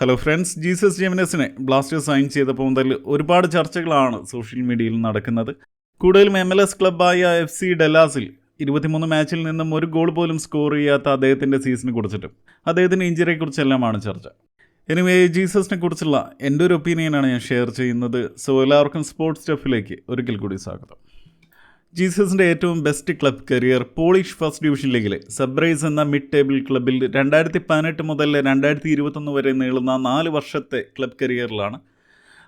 Hello friends Jesus ജെമിനസിനെ Blasters sign ചെയ്തപ്പോൾ മുതൽ ഒരുപാട് ചർച്ചകളാണ് സോഷ്യൽ മീഡിയയിൽ നടക്കുന്നത്. കൂടുതലും എം എൽ എസ് ക്ലബ്ബായ എഫ് സി ഡെലാസിൽ ഇരുപത്തിമൂന്ന് മാച്ചിൽ നിന്നും ഒരു ഗോൾ പോലും സ്കോർ ചെയ്യാത്ത അദ്ദേഹത്തിന്റെ സീസണിനെ കുറിച്ചിട്ടും അദ്ദേഹത്തിന്റെ ഇഞ്ചറിയെക്കുറിച്ചെല്ലാമാണ് ചർച്ച. എനിവേ ജീസസിനെ കുറിച്ചുള്ള എന്റെ ഒരു ഒപ്പീനിയനാണ് ഞാൻ ഷെയർ ചെയ്യുന്നത്. സോ എല്ലാവർക്കും സ്പോർട്സ് സ്റ്റഫിലേക്ക് ഒരിക്കൽ കൂടി സ്വാഗതം. ജീസസിന്റെ ഏറ്റവും best club career Polish first division ലീഗിലെ സബ്രൈസ് എന്ന മിഡ് ടേബിൾ ക്ലബിൽ രണ്ടായിരത്തി പതിനെട്ട് മുതൽ രണ്ടായിരത്തി ഇരുപത്തൊന്ന് വരെ നീളുന്ന നാല് വർഷത്തെ ക്ലബ് കരിയറിലാണ്.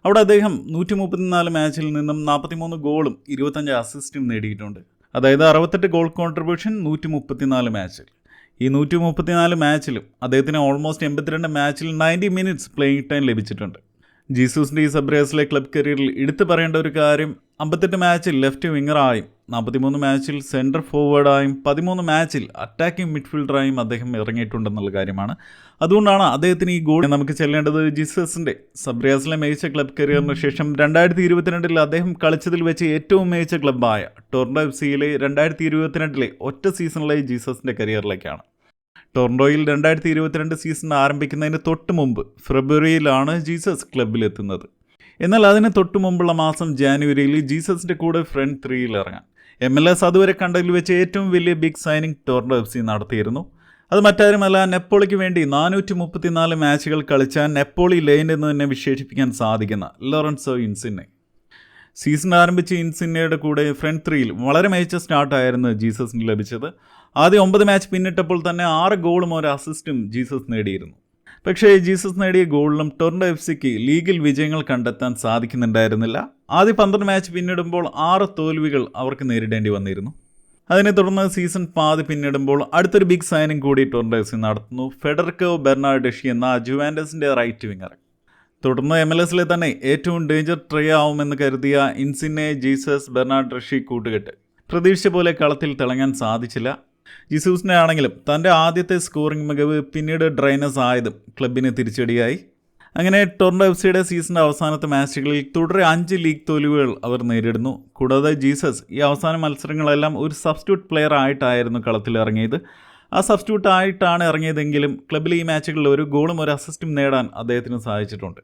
അവിടെ അദ്ദേഹം നൂറ്റി മുപ്പത്തിനാല് മാച്ചിൽ നിന്നും നാൽപ്പത്തിമൂന്ന് ഗോളും ഇരുപത്തഞ്ച് അസിസ്റ്റും നേടിയിട്ടുണ്ട്. അതായത് അറുപത്തെട്ട് ഗോൾ കോൺട്രിബ്യൂഷൻ നൂറ്റി മുപ്പത്തിനാല് മാച്ചിൽ. ഈ നൂറ്റി മുപ്പത്തിനാല് മാച്ചിലും അദ്ദേഹത്തിന് ഓൾമോസ്റ്റ് എൺപത്തിരണ്ട് മാച്ചിൽ നയന്റി മിനിറ്റ്സ് പ്ലേയിങ് ടൈം ലഭിച്ചിട്ടുണ്ട്. ജീസൂസിന്റെ ഈ സബ്രേസിലെ ക്ലബ് കരിയറിൽ എടുത്തു പറയേണ്ട ഒരു കാര്യം അമ്പത്തെട്ട് മാച്ചിൽ ലെഫ്റ്റ് വിങ്ങറായും നാൽപ്പത്തിമൂന്ന് മാച്ചിൽ സെന്റർ ഫോർവേഡായും പതിമൂന്ന് മാച്ചിൽ അറ്റാക്കിംഗ് മിഡ്ഫീൽഡറായും അദ്ദേഹം ഇറങ്ങിയിട്ടുണ്ടെന്നുള്ള കാര്യമാണ്. അതുകൊണ്ടാണ് അദ്ദേഹത്തിന് ഈ ഗോൾ നമുക്ക് ചെല്ലേണ്ടത് ജീസസിന്റെ സബ്രിയാസിലെ മികച്ച ക്ലബ് കരിയറിന് ശേഷം. രണ്ടായിരത്തി ഇരുപത്തിരണ്ടിൽ അദ്ദേഹം കളിച്ചതിൽ വെച്ച് ഏറ്റവും മികച്ച ക്ലബ്ബായ ടൊർണോ എഫ് സിയിലെ രണ്ടായിരത്തി ഇരുപത്തിരണ്ടിലെ ഒറ്റ സീസണിലെ ജീസസിന്റെ കരിയറിലേക്കാണ്. ടൊറൻഡോയിൽ രണ്ടായിരത്തി ഇരുപത്തിരണ്ട് സീസൺ ആരംഭിക്കുന്നതിന് തൊട്ട് മുമ്പ് ഫെബ്രുവരിയിലാണ് ജീസസ് ക്ലബിലെത്തുന്നത് എന്നാൽ അതിന് തൊട്ട് മുമ്പുള്ള മാസം ജാനുവരിയിൽ ജീസസിന്റെ കൂടെ ഫ്രണ്ട് ത്രീയിൽ ഇറങ്ങാം എം എൽ എസ് അതുവരെ കണ്ടതിൽ വെച്ച് ഏറ്റവും വലിയ big signing Toronto F C നടത്തിയിരുന്നു. അത് മറ്റാരുമല്ല നെപ്പോളിക്ക് വേണ്ടി നാനൂറ്റി മുപ്പത്തിനാല് മാച്ചുകൾ കളിച്ച നെപ്പോളി ലൈൻ എന്ന് തന്നെ വിശേഷിപ്പിക്കാൻ സാധിക്കുന്ന ലോറൻസോ ഇൻസിനെ സീസൺ ആരംഭിച്ച ഇൻസിന്നയുടെ കൂടെ ഫ്രണ്ട് ത്രീയിൽ വളരെ മികച്ച സ്റ്റാർട്ടായിരുന്നു ജീസസിന് ലഭിച്ചത്. ആദ്യം ഒമ്പത് മാച്ച് പിന്നിട്ടപ്പോൾ തന്നെ ആറ് ഗോളും ഒരു അസിസ്റ്റും ജീസസ് നേടിയിരുന്നു. പക്ഷേ ജീസസ് നേടിയ ഗോളിലും ടൊറൻഡോ എഫ് സിക്ക് ലീഗിൽ വിജയങ്ങൾ കണ്ടെത്താൻ സാധിക്കുന്നുണ്ടായിരുന്നില്ല. ആദ്യ പന്ത്രണ്ട് മാച്ച് പിന്നിടുമ്പോൾ ആറ് തോൽവികൾ അവർക്ക് നേരിടേണ്ടി വന്നിരുന്നു. അതിനെ തുടർന്ന് സീസൺ പാതി പിന്നിടുമ്പോൾ അടുത്തൊരു ബിഗ് സൈനിങ് കൂടി ടൊറൻഡോ എഫ് സി നടത്തുന്നു. ഫെഡറിക്കോ ബെർണാഡഷി എന്ന ജുവാൻഡസിന്റെ റൈറ്റ് വിങ്ങർ തുടർന്ന് എം എൽ എസിലെ തന്നെ ഏറ്റവും ഡേഞ്ചർ ട്രേ ആവുമെന്ന് കരുതിയ ഇൻസിനെ ജീസസ് ബെർണാഡ് റഷി കൂട്ടുകെട്ട്. പ്രതീക്ഷിച്ച പോലെ കളത്തിൽ തിളങ്ങാൻ സാധിച്ചില്ല. ജിസൂസിനെ ആണെങ്കിലും തന്റെ ആദ്യത്തെ സ്കോറിംഗ് മികവ് പിന്നീട് ഡ്രൈനസ് ആയതും ക്ലബിന് തിരിച്ചടിയായി. അങ്ങനെ ടൊറൻഡോ എഫ് സിയുടെ സീസണിന്റെ അവസാനത്തെ മാച്ചുകളിൽ തുടരെ അഞ്ച് ലീഗ് തോൽവികൾ അവർ നേരിടുന്നു. കൂടാതെ ജീസസ് ഈ അവസാന മത്സരങ്ങളെല്ലാം ഒരു സബ്സ്റ്റിറ്റ്യൂട്ട് പ്ലെയർ ആയിട്ടായിരുന്നു കളത്തിൽ ഇറങ്ങിയത്. ആ സബ്സ്റ്റിറ്റ്യൂട്ട് ആയിട്ടാണ് ഇറങ്ങിയതെങ്കിലും ക്ലബിലെ ഈ മാച്ചുകളിൽ ഒരു ഗോളും ഒരു അസിസ്റ്റും നേടാൻ അദ്ദേഹത്തിന് സാധിച്ചിട്ടുണ്ട്.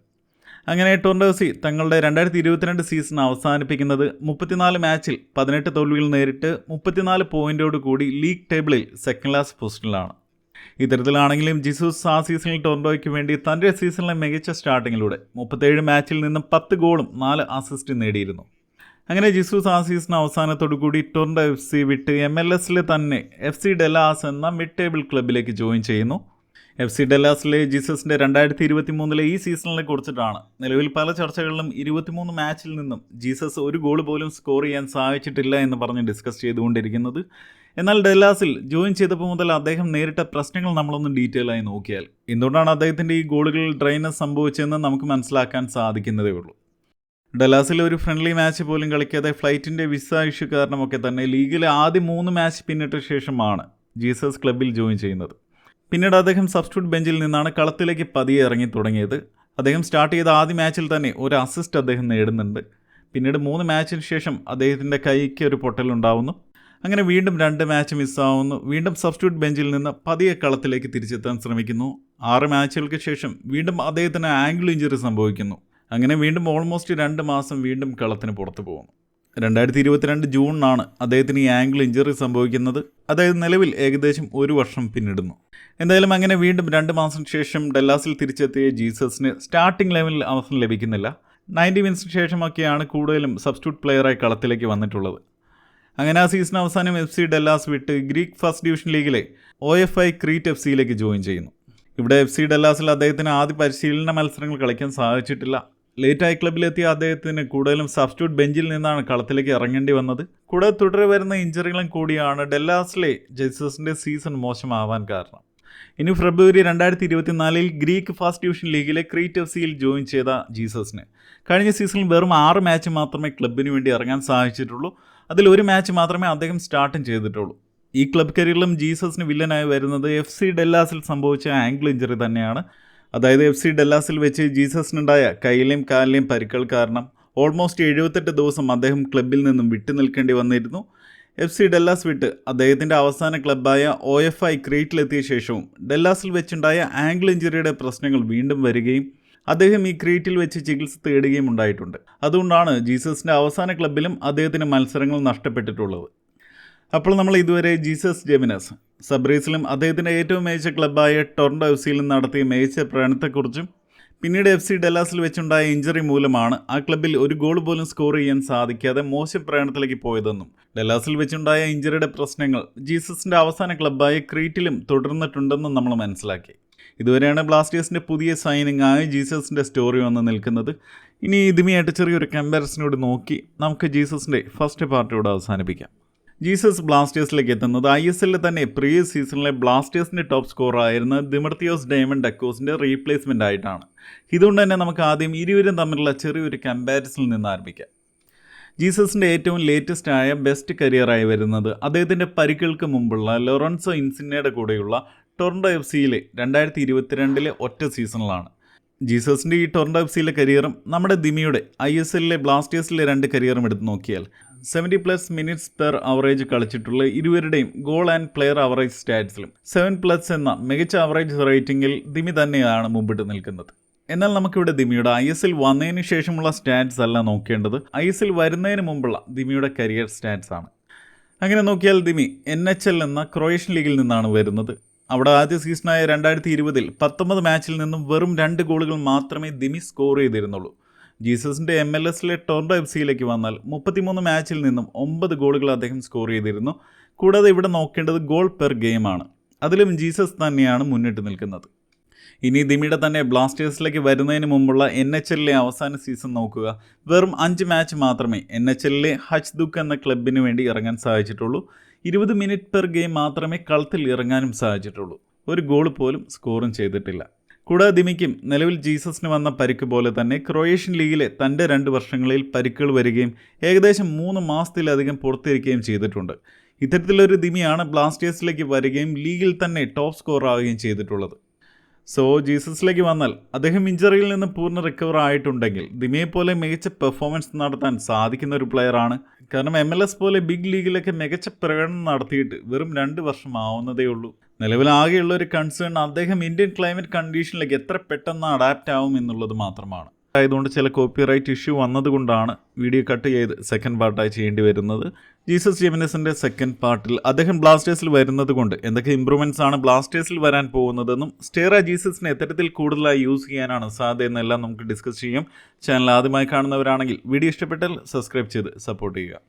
അങ്ങനെ ടൊർണ്ടോസി തങ്ങളുടെ രണ്ടായിരത്തി ഇരുപത്തിരണ്ട് സീസൺ അവസാനിപ്പിക്കുന്നത് മുപ്പത്തിനാല് മാച്ചിൽ പതിനെട്ട് തോൽവികൾ നേരിട്ട് മുപ്പത്തിനാല് പോയിന്റോട് കൂടി ലീഗ് ടേബിളിൽ സെക്കൻഡ് ലാസ്റ്റ് പൊസിഷനിലാണ് ഇത്തരത്തിലാണെങ്കിലും ജിസൂസ് ആ സീസണിൽ ടൊറൻഡോയ്ക്ക് വേണ്ടി തന്റെ സീസണിലെ മികച്ച സ്റ്റാർട്ടിങ്ങിലൂടെ മുപ്പത്തേഴ് മാച്ചിൽ നിന്നും പത്ത് ഗോളും നാല് അസിസ്റ്റും നേടിയിരുന്നു. അങ്ങനെ ജിസൂസ് ആ സീസൺ അവസാനത്തോടു കൂടി ടൊറൻഡോ എഫ് സി വിട്ട് എം എൽ എസിലെ തന്നെ എഫ് സി ഡെലാസ് എന്ന മിഡ് ടേബിൾ ക്ലബിലേക്ക് ജോയിൻ ചെയ്യുന്നു. എഫ് സി ഡെല്ലാസിലെ ജീസസിന്റെ രണ്ടായിരത്തി ഇരുപത്തി മൂന്നിലെ ഈ സീസണിനെ കുറിച്ചിട്ടാണ്. നിലവിൽ പല ചർച്ചകളിലും ഇരുപത്തിമൂന്ന് മാച്ചിൽ നിന്നും ജീസസ് ഒരു ഗോൾ പോലും സ്കോർ ചെയ്യാൻ സാധിച്ചിട്ടില്ല എന്ന് പറഞ്ഞ് ഡിസ്കസ് ചെയ്തുകൊണ്ടിരിക്കുന്നത്. എന്നാൽ ഡെല്ലാസിൽ ജോയിൻ ചെയ്തപ്പോൾ മുതൽ അദ്ദേഹം നേരിട്ട പ്രശ്നങ്ങൾ നമ്മളൊന്ന് ഡീറ്റെയിൽ ആയി നോക്കിയാൽ എന്തുകൊണ്ടാണ് അദ്ദേഹത്തിന്റെ ഈ ഗോളുകളിൽ ഡ്രൈനസ് സംഭവിച്ചതെന്ന് നമുക്ക് മനസ്സിലാക്കാൻ സാധിക്കുന്നതേ ഉള്ളൂ. ഡെലാസിൽ ഒരു ഫ്രണ്ട്ലി മാച്ച് പോലും കളിക്കാതെ ഫ്ലൈറ്റിന്റെ വിസ ഇഷ്യൂ കാരണമൊക്കെ തന്നെ ലീഗിലെ ആദ്യ മൂന്ന് മാച്ച് പിന്നിട്ട ശേഷമാണ് ജീസസ് ക്ലബിൽ ജോയിൻ ചെയ്യുന്നത്. പിന്നീട് അദ്ദേഹം സബ്സ്റ്റിറ്റ്യൂട്ട് ബെഞ്ചിൽ നിന്നാണ് കളത്തിലേക്ക് പതിയെ ഇറങ്ങി തുടങ്ങിയത്. അദ്ദേഹം സ്റ്റാർട്ട് ചെയ്ത ആദ്യ മാച്ചിൽ തന്നെ ഒരു അസിസ്റ്റ് അദ്ദേഹം നേടുന്നുണ്ട്. പിന്നീട് മൂന്ന് മാച്ചിന് ശേഷം അദ്ദേഹത്തിന്റെ കൈക്ക് ഒരു പൊട്ടലുണ്ടാവുന്നു അങ്ങനെ വീണ്ടും രണ്ട് മാച്ച് മിസ്സാവുന്നു വീണ്ടും സബ്സ്റ്റിറ്റ്യൂട്ട് ബെഞ്ചിൽ നിന്ന് പതിയെ കളത്തിലേക്ക് തിരിച്ചെത്താൻ ശ്രമിക്കുന്നു. ആറ് മാച്ചുകൾക്ക് ശേഷം വീണ്ടും അദ്ദേഹത്തിന് ആംഗിൾ ഇഞ്ചുറി സംഭവിക്കുന്നു. അങ്ങനെ വീണ്ടും ഓൾമോസ്റ്റ് രണ്ട് മാസം വീണ്ടും കളത്തിന് പുറത്തു പോകുന്നു. രണ്ടായിരത്തി ഇരുപത്തിരണ്ട് ജൂണിനാണ് അദ്ദേഹത്തിന് ഈ ആംഗിൾ ഇഞ്ചറി സംഭവിക്കുന്നത്. അതായത് നിലവിൽ ഏകദേശം ഒരു വർഷം പിന്നിടുന്നു. എന്തായാലും അങ്ങനെ വീണ്ടും രണ്ട് മാസം ശേഷം ഡെല്ലാസിൽ തിരിച്ചെത്തിയ ജീസസിന് സ്റ്റാർട്ടിംഗ് ലെവലിൽ അവസരം ലഭിക്കുന്നില്ല. നയന്റി മിനിറ്റ്സിന് ശേഷമൊക്കെയാണ് കൂടുതലും സബ്സ്റ്റിറ്റ്യൂട്ട് പ്ലെയറായി കളത്തിലേക്ക് വന്നിട്ടുള്ളത്. അങ്ങനെ ആ സീസൺ അവസാനം എഫ് സി ഡെല്ലാസ് വിട്ട് ഗ്രീക്ക് ഫസ്റ്റ് ഡിവിഷൻ ലീഗിലെ O F I Crete F സിയിലേക്ക് ജോയിൻ ചെയ്യുന്നു. ഇവിടെ എഫ് സി ഡെല്ലാസിൽ അദ്ദേഹത്തിന് ആദ്യ പരിശീലന മത്സരങ്ങൾ കളിക്കാൻ സാധിച്ചിട്ടില്ല. ലേറ്റായി ക്ലബിലെത്തിയ അദ്ദേഹത്തിന് കൂടുതലും സബ്സ്റ്റിറ്റ്യൂട്ട് ബെഞ്ചിൽ നിന്നാണ് കളത്തിലേക്ക് ഇറങ്ങേണ്ടി വന്നത്. കൂടെ തുടരെ വരുന്ന ഇഞ്ചറികളും കൂടിയാണ് ഡെല്ലാസിലെ ജെസസിന്റെ സീസൺ മോശമാവാൻ കാരണം. ഇനി ഫെബ്രുവരി രണ്ടായിരത്തി ഇരുപത്തിനാലിൽ ഗ്രീക്ക് ഫസ്റ്റ് ഡിവിഷൻ ലീഗിലെ ക്രീറ്റ് എഫ് സിയിൽ ജോയിൻ ചെയ്ത ജീസസിന്. കഴിഞ്ഞ സീസണിൽ വെറും ആറ് മാച്ച് മാത്രമേ ക്ലബിന് വേണ്ടി ഇറങ്ങാൻ സാധിച്ചിട്ടുള്ളൂ. അതിൽ ഒരു മാച്ച് മാത്രമേ അദ്ദേഹം സ്റ്റാർട്ടും ചെയ്തിട്ടുള്ളൂ. ഈ ക്ലബ് കരിയറിലും ജീസസിന് വില്ലനായി വരുന്നത് എഫ് സി ഡെല്ലാസിൽ സംഭവിച്ച ആംഗിൾ ഇഞ്ചറി തന്നെയാണ്. അതായത് എഫ് സി ഡെല്ലാസിൽ വെച്ച് ജീസസിനുണ്ടായ കയ്യിലെയും കാലിലെയും പരിക്കൾ കാരണം ഓൾമോസ്റ്റ് എഴുപത്തെട്ട് ദിവസം അദ്ദേഹം ക്ലബിൽ നിന്നും വിട്ടു നിൽക്കേണ്ടി വന്നിരുന്നു. എഫ് സി ഡെല്ലാസ് വിട്ട് അദ്ദേഹത്തിന്റെ അവസാന ക്ലബ്ബായ ഒ എഫ് ഐ ക്രീറ്റിലെത്തിയ ശേഷവും ഡെല്ലാസിൽ വെച്ചുണ്ടായ ആംഗിൾ ഇഞ്ചുറിയുടെ പ്രശ്നങ്ങൾ വീണ്ടും വരികയും അദ്ദേഹം ഈ ക്രീറ്റിൽ വെച്ച് ചികിത്സ തേടുകയും ഉണ്ടായിട്ടുണ്ട്. അതുകൊണ്ടാണ് ജീസസിന്റെ അവസാന ക്ലബിലും അദ്ദേഹത്തിന് മത്സരങ്ങൾ നഷ്ടപ്പെട്ടിട്ടുള്ളത്. അപ്പോൾ നമ്മൾ ഇതുവരെ ജീസസ് ജെമിനസ് സബ്രീസിലും അദ്ദേഹത്തിന്റെ ഏറ്റവും മികച്ച ക്ലബ്ബായ ടൊറൻഡോ എഫ് സിയിലും നടത്തിയ മികച്ച പ്രണത്തെക്കുറിച്ചും പിന്നീട് എഫ് സി ഡെല്ലാസിൽ വെച്ചുണ്ടായ ഇഞ്ചറി മൂലമാണ് ആ ക്ലബിൽ ഒരു ഗോൾ പോലും സ്കോർ ചെയ്യാൻ സാധിക്കാതെ മോശം പ്രയാണത്തിലേക്ക് പോയതെന്നും ഡെല്ലാസിൽ വെച്ചുണ്ടായ ഇഞ്ചറിയുടെ പ്രശ്നങ്ങൾ ജീസസിന്റെ അവസാന ക്ലബ്ബായ ക്രീറ്റിലും തുടർന്നിട്ടുണ്ടെന്നും നമ്മൾ മനസ്സിലാക്കി. ഇതുവരെയാണ് ബ്ലാസ്റ്റേഴ്സിന്റെ പുതിയ സൈനിങ് ആയ ജീസസിന്റെ സ്റ്റോറി വന്ന് നിൽക്കുന്നത്. ഇനി ഇതുമായിട്ട് ചെറിയൊരു കമ്പാരിസനോട് നോക്കി നമുക്ക് ജീസസിന്റെ ഫസ്റ്റ് പാർട്ടിയോട് അവസാനിപ്പിക്കാം. ജീസസ് ബ്ലാസ്റ്റേഴ്സിലേക്ക് എത്തുന്നത്. ഐ എസ് എല്ലിൽ തന്നെ പ്രീവിയസ് സീസണിലെ ബ്ലാസ്റ്റേഴ്സിന്റെ ടോപ്പ് സ്കോർ ആയിരുന്ന ദിമർത്തിയോസ് ഡയമണ്ട് ഡക്കോസിന്റെ റീപ്ലേസ്മെന്റ് ആയിട്ടാണ്. ഇതുകൊണ്ട് തന്നെ നമുക്ക് ആദ്യം ഇരുവരും തമ്മിലുള്ള ചെറിയൊരു കമ്പാരിസണിൽ നിന്ന് ആരംഭിക്കാം. ജീസസിന്റെ ഏറ്റവും ലേറ്റസ്റ്റ് ആയ ബെസ്റ്റ് കരിയറായി വരുന്നത് അദ്ദേഹത്തിന്റെ പരിക്കുകൾക്ക് മുമ്പുള്ള ലൊറൻസോ ഇൻസിന്നയുടെ കൂടെയുള്ള ടൊറൻഡോ എഫ് സിയിലെ രണ്ടായിരത്തി ഇരുപത്തിരണ്ടിലെ ഒറ്റ സീസണിലാണ് ജീസസിന്റെ ഈ ടൊറൻഡോ എഫ് സിയിലെ കരിയറും നമ്മുടെ ദിമിയുടെ ഐ എസ് എല്ലിലെ ബ്ലാസ്റ്റേഴ്സിലെ രണ്ട് കരിയറും എടുത്ത് നോക്കിയാൽ seventy plus minutes per average കളിച്ചിട്ടുള്ള ഇരുവരുടെയും ഗോൾ ആൻഡ് പ്ലെയർ അവറേജ് സ്റ്റാറ്റ്സിലും സെവൻ പ്ലസ് എന്ന മികച്ച അവറേജ് റേറ്റിംഗിൽ ദിമി തന്നെയാണ് മുമ്പിട്ട് നിൽക്കുന്നത്. എന്നാൽ നമുക്കിവിടെ ദിമിയുടെ ഐ എസ് എൽ വന്നതിന് ശേഷമുള്ള സ്റ്റാറ്റ്സ് അല്ല നോക്കേണ്ടത്. ഐ എസ് എൽ വരുന്നതിന് മുമ്പുള്ള ദിമിയുടെ കരിയർ സ്റ്റാറ്റ്സ് ആണ്. അങ്ങനെ നോക്കിയാൽ ദിമി എൻ എച്ച് എൽ എന്ന ക്രൊയേഷ്യൻ ലീഗിൽ നിന്നാണ് വരുന്നത്. അവിടെ ആദ്യ സീസണായ രണ്ടായിരത്തി ഇരുപതിൽ പത്തൊമ്പത് മാച്ചിൽ നിന്നും വെറും രണ്ട് ഗോളുകൾ മാത്രമേ ദിമി സ്കോർ ചെയ്തിരുന്നുള്ളൂ. ജീസസിന്റെ എം എൽ എസിലെ ടൊറൻഡോ എഫ് സിയിലേക്ക് വന്നാൽ മുപ്പത്തിമൂന്ന് മാച്ചിൽ നിന്നും ഒമ്പത് ഗോളുകൾ അദ്ദേഹം സ്കോർ ചെയ്തിരുന്നു. കൂടാതെ ഇവിടെ നോക്കേണ്ടത് ഗോൾ പെർ ഗെയിമാണ്. അതിലും ജീസസ് തന്നെയാണ് മുന്നിട്ട് നിൽക്കുന്നത്. ഇനി ദിമിയുടെ തന്നെ ബ്ലാസ്റ്റേഴ്സിലേക്ക് വരുന്നതിന് മുമ്പുള്ള എൻ എച്ച് എല്ലിലെ അവസാന സീസൺ നോക്കുക. വെറും അഞ്ച് മാച്ച് മാത്രമേ എൻ എച്ച് എല്ലിലെ ഹച്ച് ദുക്ക് എന്ന ക്ലബിന് വേണ്ടി ഇറങ്ങാൻ സാധിച്ചിട്ടുള്ളൂ. ഇരുപത് മിനിറ്റ് പെർ ഗെയിം മാത്രമേ കളത്തിൽ ഇറങ്ങാനും സാധിച്ചിട്ടുള്ളൂ. ഒരു ഗോൾ പോലും സ്കോറും ചെയ്തിട്ടില്ല. കൂടാതെ ദിമിക്കും നിലവിൽ ജീസസിന് വന്ന പരിക്ക് പോലെ തന്നെ ക്രൊയേഷ്യൻ ലീഗിലെ തന്റെ രണ്ട് വർഷങ്ങളിൽ പരിക്കുകൾ വരികയും ഏകദേശം മൂന്ന് മാസത്തിലധികം പുറത്തിരിക്കുകയും ചെയ്തിട്ടുണ്ട്. ഇത്തരത്തിലൊരു ദിമിയാണ് ബ്ലാസ്റ്റേഴ്സിലേക്ക് വരികയും ലീഗിൽ തന്നെ ടോപ്പ് സ്കോർ ആവുകയും ചെയ്തിട്ടുള്ളത്. സോ ജീസസിലേക്ക് വന്നാൽ അദ്ദേഹം ഇഞ്ചറിയിൽ നിന്ന് പൂർണ റിക്കവർ ആയിട്ടുണ്ടെങ്കിൽ ദിമിയെ പോലെ മികച്ച പെർഫോമൻസ് നടത്താൻ സാധിക്കുന്ന ഒരു പ്ലെയറാണ്. കാരണം എം എൽ എസ് പോലെ ബിഗ് ലീഗിലൊക്കെ മികച്ച പ്രകടനം നടത്തിയിട്ട് വെറും രണ്ട് വർഷം ആവുന്നതേ ഉള്ളൂ നിലവിൽ ആകെയുള്ള ഒരു കൺസേൺ അദ്ദേഹം ഇന്ത്യൻ ക്ലൈമറ്റ് കണ്ടീഷനിലേക്ക് എത്ര പെട്ടെന്ന് അഡാപ്റ്റ് ആവും എന്നുള്ളത് മാത്രമാണ്. ആയതുകൊണ്ട് ചില കോപ്പിറൈറ്റ് ഇഷ്യൂ വന്നതുകൊണ്ടാണ് വീഡിയോ കട്ട് ചെയ്ത് സെക്കൻഡ് പാർട്ടായി ചെയ്യേണ്ടി വരുന്നത്. ജീസസ് ജെമിനസിന്റെ സെക്കൻഡ് പാർട്ടിൽ അദ്ദേഹം ബ്ലാസ്റ്റേഴ്സിൽ വരുന്നത് കൊണ്ട് എന്തൊക്കെ ഇമ്പ്രൂവ്മെന്റ്സ് ആണ് ബ്ലാസ്റ്റേഴ്സിൽ വരാൻ പോകുന്നതെന്നും സ്റ്റേറ ജീസസിനെ എത്തരത്തിൽ കൂടുതലായി യൂസ് ചെയ്യാനാണ് സാധ്യതയെന്നെല്ലാം നമുക്ക് ഡിസ്കസ് ചെയ്യും. ചാനൽ ആദ്യമായി കാണുന്നവരാണെങ്കിൽ വീഡിയോ ഇഷ്ടപ്പെട്ടാൽ സബ്സ്ക്രൈബ് ചെയ്ത് സപ്പോർട്ട് ചെയ്യുക.